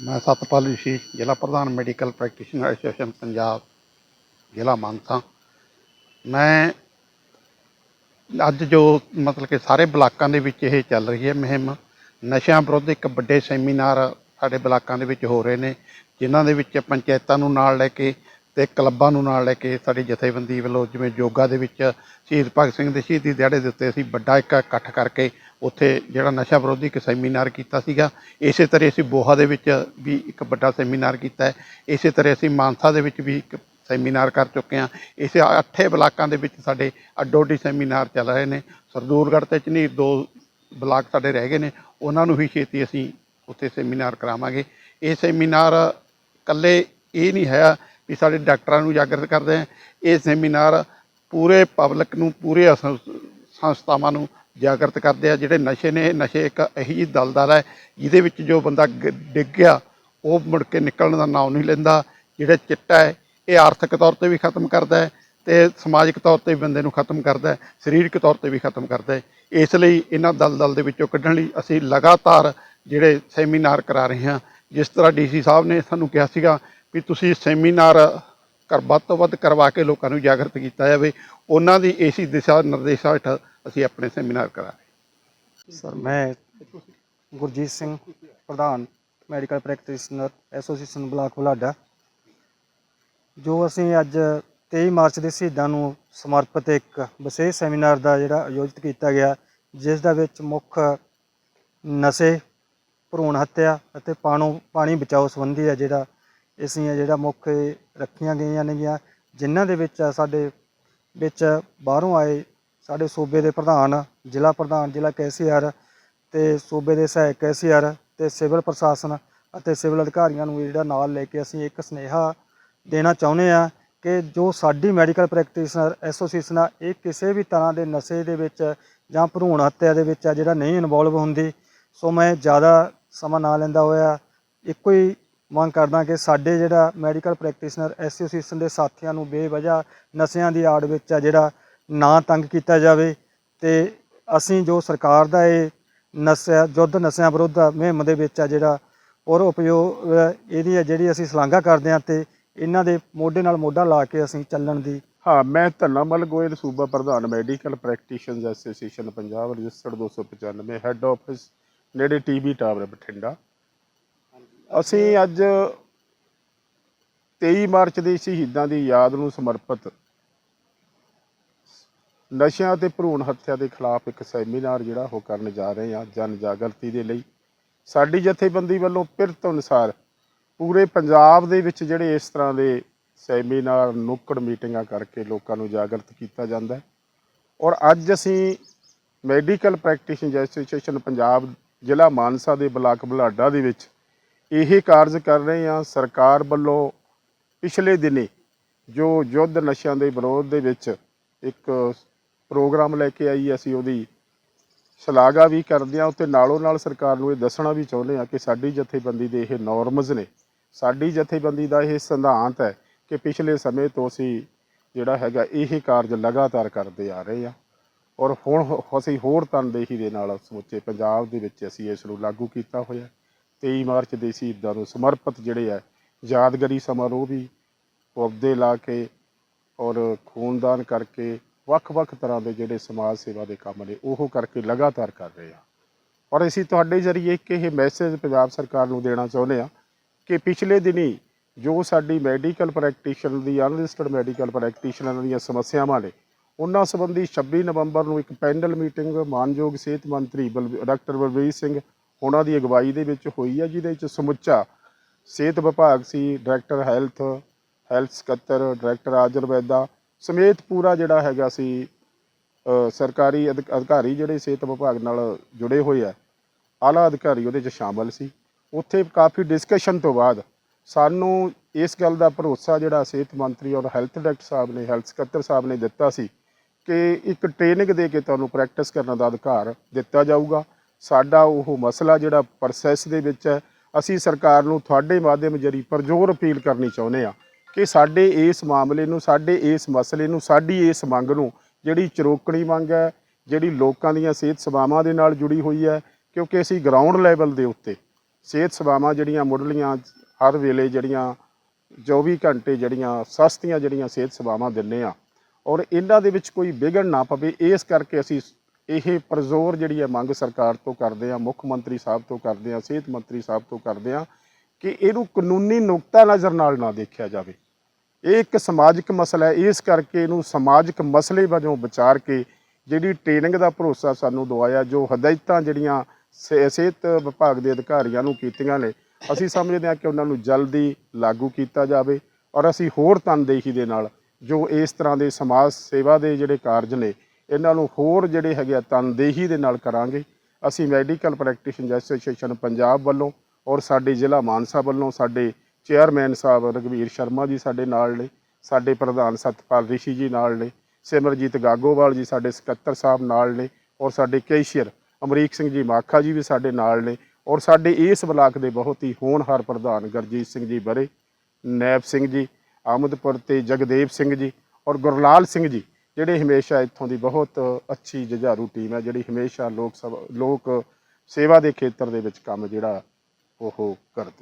ਮੈਂ ਸਤਪਾਲ ਰਿਸ਼ੀ ਜ਼ਿਲ੍ਹਾ ਪ੍ਰਧਾਨ ਮੈਡੀਕਲ ਪ੍ਰੈਕਟੀਸ਼ਨਰ ਐਸੋਸੀਏਸ਼ਨ ਪੰਜਾਬ, ਜ਼ਿਲ੍ਹਾ ਮਾਨਸਾ। ਮੈਂ ਅੱਜ ਜੋ ਮਤਲਬ ਕਿ ਸਾਰੇ ਬਲਾਕਾਂ ਦੇ ਵਿੱਚ ਇਹ ਚੱਲ ਰਹੀ ਹੈ ਮੁਹਿੰਮ, ਨਸ਼ਿਆਂ ਵਿਰੁੱਧ ਇੱਕ ਵੱਡੇ ਸੈਮੀਨਾਰ ਸਾਡੇ ਬਲਾਕਾਂ ਦੇ ਵਿੱਚ ਹੋ ਰਹੇ ਨੇ, ਜਿਨ੍ਹਾਂ ਦੇ ਵਿੱਚ ਪੰਚਾਇਤਾਂ ਨੂੰ ਨਾਲ ਲੈ ਕੇ ਤੇ ਕਲੱਬਾਂ ਨੂੰ ਨਾਲ ਲੈ ਕੇ ਸਾਡੀ ਜਥੇਬੰਦੀ ਵੱਲੋਂ ਜਿਵੇਂ ਯੋਗਾ ਦੇ ਵਿੱਚ ਸ਼ਹੀਦ ਭਗਤ ਸਿੰਘ ਦੇ ਸ਼ਹੀਦੀ ਦਿਹਾੜੇ ਦੇ ਉੱਤੇ ਅਸੀਂ ਵੱਡਾ ਇੱਕ ਇਕੱਠ ਕਰਕੇ ਉੱਥੇ ਜਿਹੜਾ ਨਸ਼ਾ ਵਿਰੋਧੀ ਇੱਕ ਸੈਮੀਨਾਰ ਕੀਤਾ ਸੀਗਾ, ਇਸੇ ਤਰ੍ਹਾਂ ਅਸੀਂ ਬੋਹਾ ਦੇ ਵਿੱਚ ਵੀ ਇੱਕ ਵੱਡਾ ਸੈਮੀਨਾਰ ਕੀਤਾ ਹੈ। ਇਸੇ ਤਰ੍ਹਾਂ ਅਸੀਂ ਮਾਨਸਾ ਦੇ ਵਿੱਚ ਵੀ ਇੱਕ ਸੈਮੀਨਾਰ ਕਰ ਚੁੱਕੇ ਹਾਂ। ਇਸੇ ਅੱਠੇ ਬਲਾਕਾਂ ਦੇ ਵਿੱਚ ਸਾਡੇ ਅੱਡੋ ਅੱਡੀ ਸੈਮੀਨਾਰ ਚੱਲ ਰਹੇ ਨੇ। ਸਰਦੂਰਗੜ੍ਹ ਤੇ ਝਨੀਰ ਦੋ ਬਲਾਕ ਸਾਡੇ ਰਹਿ ਗਏ ਨੇ। ਉਹਨਾਂ ਨੂੰ ਵੀ ਛੇਤੀ ਅਸੀਂ ਉੱਥੇ ਸੈਮੀਨਾਰ ਕਰਾਵਾਂਗੇ। ਇਹ ਸੈਮੀਨਾਰ ਇਕੱਲੇ ਇਹ ਨਹੀਂ ਹੈ ਵੀ ਸਾਡੇ ਡਾਕਟਰਾਂ ਨੂੰ ਜਾਗਰਤ ਕਰਦੇ ਆ। ਇਹ ਸੈਮੀਨਾਰ ਪੂਰੇ ਪਬਲਿਕ ਨੂੰ, ਪੂਰੇ ਅਸ- ਸੰਸਥਾਵਾਂ ਨੂੰ ਜਾਗਰਤ ਕਰਦੇ ਆ, ਜਿਹੜੇ ਨਸ਼ੇ ਨੇ, ਨਸ਼ੇ ਇੱਕ ਇਹੀ ਜਿਹੀ ਦਲਦਲ ਹੈ, ਜਿਹਦੇ ਵਿੱਚ ਜੋ ਬੰਦਾ ਗ- ਡਿੱਗ ਗਿਆ, ਉਹ ਮੁੜ ਕੇ ਨਿਕਲਣ ਦਾ ਨਾਮ ਨਹੀਂ ਲੈਂਦਾ, ਜਿਹੜਾ ਚਿੱਟਾ ਹੈ, ਇਹ ਆਰਥਿਕ ਤੌਰ ਤੇ ਵੀ ਖਤਮ ਕਰਦਾ ਹੈ ਤੇ ਸਮਾਜਿਕ ਤੌਰ ਤੇ ਵੀ ਬੰਦੇ ਨੂੰ ਖਤਮ ਕਰਦਾ ਹੈ, ਸਰੀਰਕ ਤੌਰ ਤੇ ਵੀ ਖਤਮ ਕਰਦਾ ਹੈ। ਇਸ ਲਈ ਇਹਨਾਂ ਦਲਦਲ ਦੇ ਵਿੱਚੋਂ ਕੱਢਣ ਲਈ ਅਸੀਂ ਲਗਾਤਾਰ ਜਿਹੜੇ ਸੈਮੀਨਾਰ ਕਰਾ ਰਹੇ ਹਾਂ। ਜਿਸ ਤਰ੍ਹਾਂ ਡੀਸੀ ਸਾਹਿਬ ਨੇ ਸਾਨੂੰ ਕਿਹਾ ਸੀਗਾ ਵੀ ਤੁਸੀਂ ਸੈਮੀਨਾਰ ਕਰ, ਵੱਧ ਤੋਂ ਵੱਧ ਕਰਵਾ ਕੇ ਲੋਕਾਂ ਨੂੰ ਜਾਗਰਤ ਕੀਤਾ ਜਾਵੇ, ਉਹਨਾਂ ਦੀ ਇਸੀ ਦਿਸ਼ਾ ਨਿਰਦੇਸ਼ਾਂ ਹੇਠ ਅਸੀਂ ਆਪਣੇ ਸੈਮੀਨਾਰ ਕਰਾ ਰਹੇ ਸਰ, ਮੈਂ ਗੁਰਜੀਤ ਸਿੰਘ ਪ੍ਰਧਾਨ, medical practitioner association block Hulada. ਜੋ ਅਸੀਂ ਅੱਜ 23 ਮਾਰਚ ਦੇ ਸ਼ਹੀਦਾਂ ਨੂੰ ਸਮਰਪਿਤ ਇੱਕ ਵਿਸ਼ੇਸ਼ ਸੈਮੀਨਾਰ ਦਾ ਜਿਹੜਾ ਆਯੋਜਿਤ ਕੀਤਾ ਗਿਆ, ਜਿਸ ਦਾ ਵਿੱਚ ਮੁੱਖ ਨਸ਼ੇ, ਭਰੂਣ ਹੱਤਿਆ ਅਤੇ ਪਾਣੋ, ਪਾਣੀ ਬਚਾਓ ਸੰਬੰਧੀ ਹੈ ਜਿਹੜਾ ਅਸੀਂ ਜਿਹੜਾ ਮੁੱਖ ਰੱਖੀਆਂ ਗਈਆਂ ਨੇਗੀਆਂ, ਜਿਨ੍ਹਾਂ ਦੇ ਵਿੱਚ ਸਾਡੇ ਵਿੱਚ ਬਾਹਰੋਂ ਆਏ ਸਾਡੇ ਸੂਬੇ ਦੇ ਪ੍ਰਧਾਨ, ਜ਼ਿਲ੍ਹਾ ਪ੍ਰਧਾਨ, ਜ਼ਿਲ੍ਹਾ ਕੈਸੀਆਰ ਤੇ ਸੂਬੇ ਦੇ ਸਹਾਇਕ ਕੈਸੀਆਰ ਤੇ ਸਿਵਲ ਪ੍ਰਸ਼ਾਸਨ ਅਤੇ ਸਿਵਲ ਅਧਿਕਾਰੀਆਂ ਨੂੰ ਜਿਹੜਾ ਨਾਲ ਲੈ ਕੇ ਅਸੀਂ ਇੱਕ ਸੁਨੇਹਾ ਦੇਣਾ ਚਾਹੁੰਦੇ ਆ ਕਿ ਜੋ ਸਾਡੀ ਮੈਡੀਕਲ ਪ੍ਰੈਕਟੀਸ਼ਨਰ, ਐਸੋਸੀਏਸ਼ਨ ਆ, ਇਹ ਕਿਸੇ ਵੀ ਤਰ੍ਹਾਂ ਦੇ ਨਸ਼ੇ ਦੇ ਵਿੱਚ ਜਾਂ ਭਰੂਣ ਹੱਤਿਆ ਦੇ ਵਿੱਚ ਆ ਜਿਹੜਾ ਨਹੀਂ ਇਨਵੋਲਵ ਹੁੰਦੀ, ਸੋ ਮੈਂ ਜ਼ਿਆਦਾ ਸਮਾਂ ਨਾ ਲੈਂਦਾ ਹੋਇਆ, ਇੱਕੋ ਹੀ ਮੰਗ ਕਰਦਾ ਕਿ ਸਾਡੇ ਜਿਹੜਾ ਮੈਡੀਕਲ ਪ੍ਰੈਕਟੀਸ਼ਨਰ, ਐਸੋਸੀਏਸ਼ਨ ਦੇ ਸਾਥੀਆਂ ਨੂੰ ਬੇਵਜ੍ਹਾ ਨਸ਼ਿਆਂ ਦੀ ਆੜ ਵਿੱਚ ਆ ਜਿਹੜਾ ਨਾ ਤੰਗ ਕੀਤਾ ਜਾਵੇ ਤੇ ਅਸੀਂ ਜੋ ਸਰਕਾਰ ਦਾ ਇਹ ਨਸ਼ਾ ਯੁੱਧ ਨਸ਼ਿਆਂ ਵਿਰੁੱਧ ਮੁਹਿੰਮ ਦੇ ਵਿੱਚ ਆ ਜਿਹੜਾ ਔਰ ਉਪਯੋਗ, ਇਹਦੀ ਆ ਜਿਹੜੀ ਅਸੀਂ ਸ਼ਲਾਘਾ ਕਰਦੇ ਹਾਂ ਤੇ ਇਹਨਾਂ ਦੇ ਮੋਢੇ ਨਾਲ ਮੋਢਾ ਲਾ ਕੇ ਅਸੀਂ ਚੱਲਣ ਦੀ ਹਾਂ, ਮੈਂ ਧੰਨਾਮਲ ਗੋਇਲ ਸੂਬਾ ਪ੍ਰਧਾਨ, medical practitioners association Punjab, registered 295 head office ਨੇੜੇ ਟੀਬੀ ਟਾਵਰ ਬਠਿੰਡਾ। ਅਸੀਂ ਅੱਜ 23 ਮਾਰਚ ਦੇ ਸ਼ਹੀਦਾਂ ਦੀ ਯਾਦ ਨੂੰ ਸਮਰਪਿਤ ਨਸ਼ਿਆਂ ਤੇ ਭਰੂਣ ਹੱਤਿਆ ਦੇ ਖਿਲਾਫ ਇੱਕ ਸੈਮੀਨਾਰ ਜਿਹੜਾ ਉਹ ਕਰਨ ਜਾ ਰਹੇ ਹਾਂ ਜਨ ਜਾਗਰਤੀ ਦੇ ਲਈ। ਸਾਡੀ ਜਥੇਬੰਦੀ ਵੱਲੋਂ ਪਿਰਤ ਅਨੁਸਾਰ ਪੂਰੇ ਪੰਜਾਬ ਦੇ ਵਿੱਚ ਜਿਹੜੇ ਇਸ ਤਰ੍ਹਾਂ ਦੇ ਸੈਮੀਨਾਰ, ਨੁੱਕੜ ਮੀਟਿੰਗਾਂ ਕਰਕੇ ਲੋਕਾਂ ਨੂੰ ਜਾਗਰਤ ਕੀਤਾ ਜਾਂਦਾ ਹੈ। ਔਰ ਅੱਜ ਅਸੀਂ ਮੈਡੀਕਲ ਪ੍ਰੈਕਟੀਸ਼ਨਰ ਐਸੋਸੀਏਸ਼ਨ ਪੰਜਾਬ ਜ਼ਿਲ੍ਹਾ ਮਾਨਸਾ ਦੇ ਬਲਾਕ ਬੁਲਾਡਾ ਦੇ ਵਿੱਚ ਇਹ ਕਾਰਜ ਕਰ ਰਹੇ ਹਾਂ। ਸਰਕਾਰ ਵੱਲੋਂ ਪਿਛਲੇ ਦਿਨੀ ਜੋ ਯੁੱਧ ਨਸ਼ਿਆਂ ਦੇ ਵਿਰੋਧ ਦੇ ਵਿੱਚ ਇੱਕ ਪ੍ਰੋਗਰਾਮ ਲੈ ਕੇ ਆਈ ਅਸੀਂ ਉਹਦੀ ਸ਼ਲਾਘਾ ਵੀ ਕਰਦੇ ਹਾਂ। ਉੱਤੇ ਨਾਲੋਂ ਨਾਲ ਸਰਕਾਰ ਨੂੰ ਇਹ ਦੱਸਣਾ ਵੀ ਚਾਹੁੰਦੇ ਹਾਂ ਕਿ ਸਾਡੀ ਜਥੇਬੰਦੀ ਦੇ ਇਹ ਨੋਰਮਸ ਨੇ। ਸਾਡੀ ਜਥੇਬੰਦੀ ਦਾ ਇਹ ਸਿਧਾਂਤ ਹੈ ਕਿ ਪਿਛਲੇ ਸਮੇਂ ਤੋਂ ਅਸੀਂ ਜਿਹੜਾ ਹੈਗਾ ਇਹ ਕਾਰਜ ਲਗਾਤਾਰ ਕਰਦੇ ਆ ਰਹੇ ਹਾਂ। ਔਰ ਹੁਣ ਅਸੀਂ ਹੋਰ ਤਨਦੇਹੀ ਦੇ ਨਾਲ ਸਮੁੱਚੇ ਪੰਜਾਬ ਦੇ ਵਿੱਚ ਅਸੀਂ ਇਸ ਨੂੰ ਲਾਗੂ ਕੀਤਾ ਹੋਇਆ 23 ਮਾਰਚ ਦੇ ਸ਼ਹੀਦਾਂ ਨੂੰ ਸਮਰਪਿਤ ਜਿਹੜੇ ਹੈ ਯਾਦਗਾਰੀ ਸਮਾਰੋਹ ਵੀ ਪੌਦੇ ਲਾ ਕੇ ਔਰ ਖੂਨਦਾਨ ਕਰਕੇ ਵੱਖ-ਵੱਖ ਤਰ੍ਹਾਂ ਦੇ ਜਿਹੜੇ ਸਮਾਜ ਸੇਵਾ ਦੇ ਕੰਮ ਨੇ, ਉਹ ਕਰਕੇ ਲਗਾਤਾਰ ਕਰ ਰਹੇ ਆ ਔਰ ਅਸੀਂ ਤੁਹਾਡੇ ਜ਼ਰੀਏ ਇੱਕ ਇਹ ਮੈਸੇਜ ਪੰਜਾਬ ਸਰਕਾਰ ਨੂੰ ਦੇਣਾ ਚਾਹੁੰਦੇ ਆ ਕਿ ਪਿਛਲੇ ਦਿਨੀ ਜੋ ਸਾਡੀ ਮੈਡੀਕਲ ਪ੍ਰੈਕਟੀਸ਼ਨਰ ਦੀ ਅਨਲਿਸਟਡ ਮੈਡੀਕਲ ਪ੍ਰੈਕਟੀਸ਼ਨਰ ਦੀਆਂ ਸਮੱਸਿਆਵਾਂ ਨੇ, ਉਹਨਾਂ ਸੰਬੰਧੀ 26 ਨਵੰਬਰ ਨੂੰ ਇੱਕ ਪੈਨਲ ਮੀਟਿੰਗ ਮਾਨਯੋਗ ਸਿਹਤ ਮੰਤਰੀ ਬਲ- ਡਾਕਟਰ ਬਲਬੀਰ ਸਿੰਘ ਉਹਨਾਂ ਦੀ ਅਗਵਾਈ ਦੇ ਵਿੱਚ ਹੋਈ ਹੈ, ਜਿਹਦੇ ਵਿੱਚ ਸਮੁੱਚਾ ਸਿਹਤ ਵਿਭਾਗ ਸੀ ਡਾਇਰੈਕਟਰ ਹੈਲਥ ਹੈਲਥ ਸਕੱਤਰ ਡਾਇਰੈਕਟਰ ਆਯੁਰਵੈਦਾ ਸਮੇਤ ਪੂਰਾ ਜਿਹੜਾ ਹੈਗਾ ਸੀ ਸਰਕਾਰੀ ਅਧਿਕ- ਅਧਿਕਾਰੀ ਜਿਹੜੇ ਸਿਹਤ ਵਿਭਾਗ ਨਾਲ ਜੁੜੇ ਹੋਏ ਆ, ਆਲਾ ਅਧਿਕਾਰੀ ਉਹਦੇ 'ਚ ਸ਼ਾਮਲ ਸੀ। ਉੱਥੇ ਕਾਫੀ ਡਿਸਕਸ਼ਨ ਤੋਂ ਬਾਅਦ ਸਾਨੂੰ ਇਸ ਗੱਲ ਦਾ ਭਰੋਸਾ ਜਿਹੜਾ ਸਿਹਤ ਮੰਤਰੀ ਔਰ ਹੈਲਥ ਡਾਇਰੈਕਟਰ ਸਾਹਿਬ ਨੇ ਹੈਲਥ ਸਕੱਤਰ ਸਾਹਿਬ ਨੇ ਦਿੱਤਾ ਸੀ ਕਿ ਇੱਕ ਟ੍ਰੇਨਿੰਗ ਦੇ ਕੇ ਤੁਹਾਨੂੰ ਪ੍ਰੈਕਟਿਸ ਕਰਨ ਦਾ ਅਧਿਕਾਰ ਦਿੱਤਾ ਜਾਊਗਾ। ਸਾਡਾ ਉਹ ਮਸਲਾ ਜਿਹੜਾ ਪ੍ਰੋਸੈਸ ਦੇ ਵਿੱਚ ਹੈ, ਅਸੀਂ ਸਰਕਾਰ ਨੂੰ ਤੁਹਾਡੇ ਮਾਧਿਅਮ ਜਰੀ ਪਰਜੋਰ ਅਪੀਲ ਕਰਨੀ ਚਾਹੁੰਦੇ ਆ ਕਿ ਸਾਡੇ ਇਸ ਮਾਮਲੇ ਨੂੰ, ਸਾਡੇ ਇਸ ਮਸਲੇ ਨੂੰ, ਸਾਡੀ ਇਸ ਮੰਗ ਨੂੰ ਜਿਹੜੀ ਚਰੋਕਣੀ ਮੰਗ ਹੈ, ਜਿਹੜੀ ਲੋਕਾਂ ਦੀਆਂ ਸਿਹਤ ਸੇਵਾਵਾਂ ਦੇ ਨਾਲ ਜੁੜੀ ਹੋਈ ਹੈ, ਕਿਉਂਕਿ ਅਸੀਂ ਗਰਾਊਂਡ ਲੈਵਲ ਦੇ ਉੱਤੇ ਸਿਹਤ ਸੇਵਾਵਾਂ ਜਿਹੜੀਆਂ ਮੁੱਢਲੀਆਂ ਹਰ ਵੇਲੇ ਜਿਹੜੀਆਂ 24 ਘੰਟੇ ਜਿਹੜੀਆਂ ਸਸਤੀਆਂ ਜਿਹੜੀਆਂ ਸਿਹਤ ਸੇਵਾਵਾਂ ਦਿੰਨੇ ਆ ਔਰ ਇਹਨਾਂ ਦੇ ਵਿੱਚ ਕੋਈ ਵਿਘਨ ਨਾ ਪਵੇ, ਇਸ ਕਰਕੇ ਅਸੀਂ ਇਹ ਪ੍ਰਜ਼ੋਰ ਜਿਹੜੀ ਹੈ ਮੰਗ ਸਰਕਾਰ ਤੋਂ ਕਰਦੇ ਆ ਮੁੱਖ ਮੰਤਰੀ ਸਾਹਿਬ ਤੋਂ ਕਰਦੇ ਆ ਸਿਹਤ ਮੰਤਰੀ ਸਾਹਿਬ ਤੋਂ ਕਰਦੇ ਆ ਕਿ ਇਹਨੂੰ ਕਾਨੂੰਨੀ ਨੁਕਤਾ ਨਜ਼ਰ ਨਾਲ ਨਾ ਦੇਖਿਆ ਜਾਵੇ। ਇਹ ਇੱਕ ਸਮਾਜਿਕ ਮਸਲਾ ਹੈ। ਇਸ ਕਰਕੇ ਇਹਨੂੰ ਸਮਾਜਿਕ ਮਸਲੇ ਵਜੋਂ ਵਿਚਾਰ ਕੇ ਜਿਹੜੀ ਟ੍ਰੇਨਿੰਗ ਦਾ ਭਰੋਸਾ ਸਾਨੂੰ ਦਵਾਇਆ, ਜੋ ਹਦਾਇਤਾਂ ਜਿਹੜੀਆਂ ਸਿ- ਸਿਹਤ ਵਿਭਾਗ ਦੇ ਅਧਿਕਾਰੀਆਂ ਨੂੰ ਕੀਤੀਆਂ ਨੇ, ਅਸੀਂ ਸਮਝਦੇ ਹਾਂ ਕਿ ਉਹਨਾਂ ਨੂੰ ਜਲਦੀ ਲਾਗੂ ਕੀਤਾ ਜਾਵੇ ਔਰ ਅਸੀਂ ਹੋਰ ਤਨਦੇਹੀ ਦੇ ਨਾਲ ਜੋ ਇਸ ਤਰ੍ਹਾਂ ਦੇ ਸਮਾਜ ਸੇਵਾ ਦੇ ਜਿਹੜੇ ਕਾਰਜ ਨੇ, ਇਹਨਾਂ ਨੂੰ ਹੋਰ ਜਿਹੜੇ ਹੈਗੇ ਆ ਤਨਦੇਹੀ ਦੇ ਨਾਲ ਕਰਾਂਗੇ। ਅਸੀਂ ਮੈਡੀਕਲ ਪ੍ਰੈਕਟੀਸ਼ਨਰ ਐਸੋਸੀਏਸ਼ਨ ਪੰਜਾਬ ਵੱਲੋਂ ਔਰ ਸਾਡੇ ਜ਼ਿਲ੍ਹਾ ਮਾਨਸਾ ਵੱਲੋਂ ਸਾਡੇ ਚੇਅਰਮੈਨ ਸਾਹਿਬ ਰਗਵੀਰ ਸ਼ਰਮਾ ਜੀ ਸਾਡੇ ਨਾਲ ਨੇ, ਸਾਡੇ ਪ੍ਰਧਾਨ ਸਤਪਾਲ ਰਿਸ਼ੀ ਜੀ ਨਾਲ ਨੇ, ਸਿਮਰਜੀਤ ਗਾਗੋਵਾਲ ਜੀ ਸਾਡੇ ਸਕੱਤਰ ਸਾਹਿਬ ਨਾਲ ਨੇ, ਔਰ ਸਾਡੇ ਕੈਸ਼ੀਅਰ ਅਮਰੀਕ ਸਿੰਘ ਜੀ ਮਾਖਾ ਜੀ ਵੀ ਸਾਡੇ ਨਾਲ ਨੇ, ਔਰ ਸਾਡੇ ਇਸ ਬਲਾਕ ਦੇ ਬਹੁਤ ਹੀ ਹੋਣਹਾਰ ਪ੍ਰਧਾਨ ਗਰਜੀਤ ਸਿੰਘ ਜੀ ਬਰੇ, ਨੈਬ ਸਿੰਘ ਜੀ ਆਮਦਪੁਰ ਤੇ ਜਗਦੇਵ ਸਿੰਘ ਜੀ, ਔਰ ਗੁਰਲਾਲ ਸਿੰਘ ਜੀ, ਜਿਹੜੇ ਹਮੇਸ਼ਾ ਇੱਥੋਂ ਦੀ ਬਹੁਤ ਅੱਛੀ ਜੁਝਾਰੂ ਟੀਮ ਹੈ, ਜਿਹੜੀ ਹਮੇਸ਼ਾ ਲੋਕ ਸਭਾ, ਲੋਕ ਸੇਵਾ ਦੇ ਖੇਤਰ ਦੇ ਵਿੱਚ ਕੰਮ ਜਿਹੜਾ ਉਹ ਕਰਦੇ